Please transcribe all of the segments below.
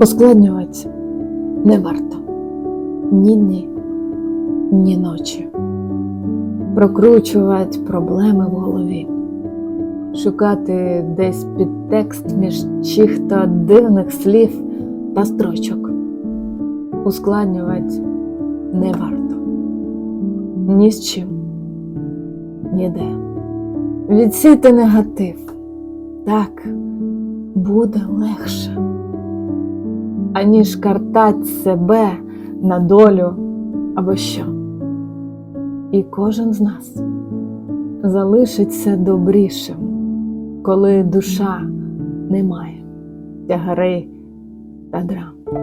Ускладнювати не варто ні дні, ні ночі. Прокручувати проблеми в голові, шукати десь підтекст між чихто дивних слів та строчок. Ускладнювати не варто ні з чим, ніде. Відсіти негатив. Так буде легше аніж картать себе на долю або що. І кожен з нас залишиться добрішим, коли душа не має тягари та драм.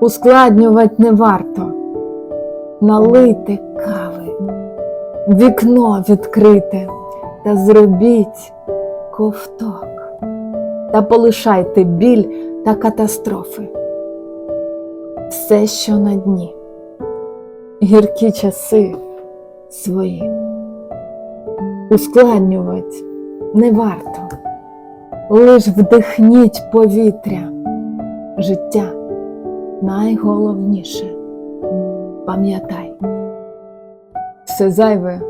Ускладнювати не варто, налити кави, вікно відкрите та зробіть ковток та полишайте біль та катастрофи. Все, що на дні, гіркі часи свої. Ускладнювати не варто, лиш вдихніть повітря. Життя найголовніше. Пам'ятай, все зайве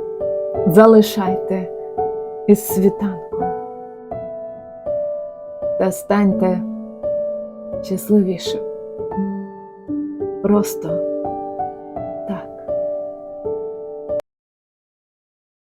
залишайте із світанком та станьте щасливішим. Просто